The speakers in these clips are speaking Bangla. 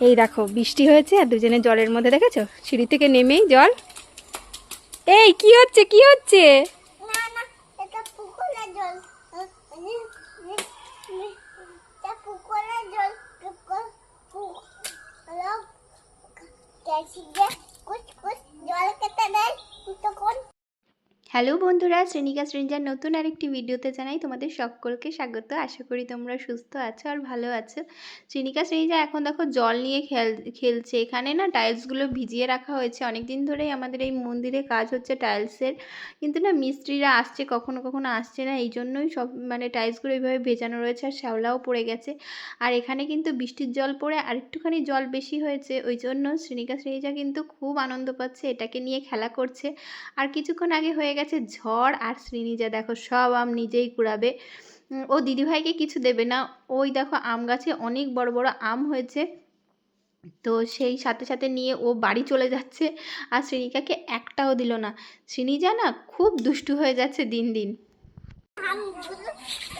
এই দেখো, বৃষ্টি হয়েছে আর দুজনে জলের মধ্যে, দেখেছ? সিঁড়ি থেকে নেমেই জল। এই, কি হচ্ছে কি হচ্ছে? হ্যালো বন্ধুরা শ্রেণিকা শ্রেণীজার নতুন আরেকটি ভিডিওতে জানাই তোমাদের সকলকে স্বাগত। আশা করি তোমরা সুস্থ আছো আর ভালো আছো। শ্রেণিকা শ্রেণীজা এখন দেখো জল নিয়ে খেল, খেলছে। এখানে না টাইলসগুলো ভিজিয়ে রাখা হয়েছে। অনেক দিন ধরেই আমাদের এই মন্দিরে কাজ হচ্ছে টাইলসের কিন্তু না মিস্ত্রিরা আসছে, কখনো কখনো আসছে না। এই জন্যই সব মানে টাইলসগুলো এইভাবে ভেজানো রয়েছে আর শ্যাওলাও পড়ে গেছে। আর এখানে কিন্তু বৃষ্টির জল পড়ে আরেকটুখানি জল বেশি হয়েছে। ওই জন্য শ্রেণিকা শ্রেণীজা কিন্তু খুব আনন্দ পাচ্ছে, এটাকে নিয়ে খেলা করছে। আর কিছুক্ষণ আগে হয়ে গেছে ঝড় আর শ্রীনিজা দেখো সব আম নিজেই কুড়াবে। ও দিদিভাইকে কিছু দেবে না। ওই দেখো আম গাছে অনেক বড় বড় আম হয়েছে। তো সেই সাথে সাথে নিয়ে ও বাড়ি চলে যাচ্ছে আর শ্রীনিকাকে একটাও দিল না। শ্রীনিজা না খুব দুষ্টু হয়ে যাচ্ছে দিন দিন।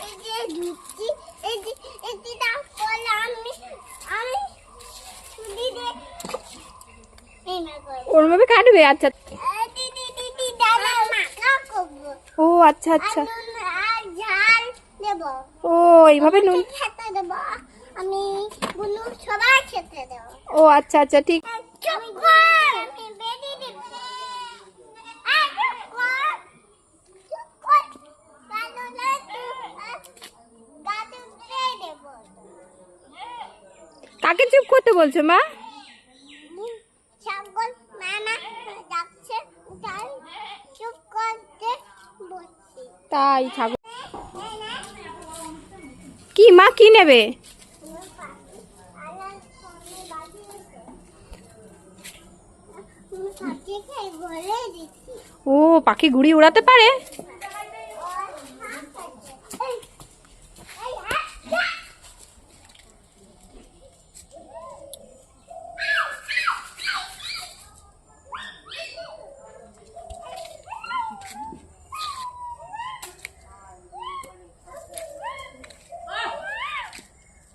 এই যে দিচ্ছি এই যে এই যে তারপরে আমি আমি দিদি এই না করব ওরভাবে কাটবে আচ্ছা দিদি দিদি দাদা মাখা করব ও আচ্ছা আচ্ছা। ও এইভাবে নুন আমি গুলো সবার খেতে দেবো। ও আচ্ছা আচ্ছা ঠিক। কাকে চুপ করতে বলছো মা ছাগল নানা যাচ্ছে তাই চুপ করতে বলছি তাই ছাগল কি মা কি নেবে? ও পাখি ঘুড়ি উড়াতে পারে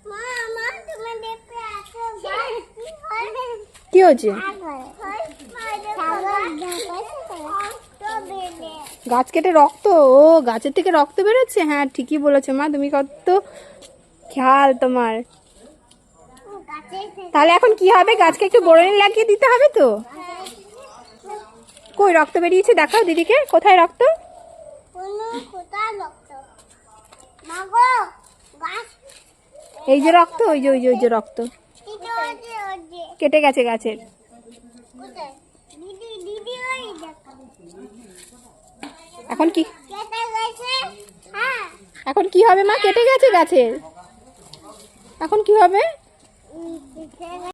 মা আমার তুমি দেখতে আসো গাছ কি হয় কি হয়েছে? গাছ কেটে রক্ত, ও, গাছের থেকে রক্ত বেরোচ্ছে? হ্যাঁ ঠিকই বলেছ মা, তুমি কত খেয়াল তোমার। তাহলে এখন কি হবে? গাছকে একটু বোরনি লাগিয়ে দিতে হবে তো? কই, রক্ত বেরিয়েছে? দেখাও দিদিকে, কোথায় রক্ত? এই যে রক্ত, ওই যে ওই যে ওই যে রক্ত। কেটে গেছে গাছের। এখন কি? এখন কি হবে মা? কেটে গেছে গাছের। এখন কি হবে?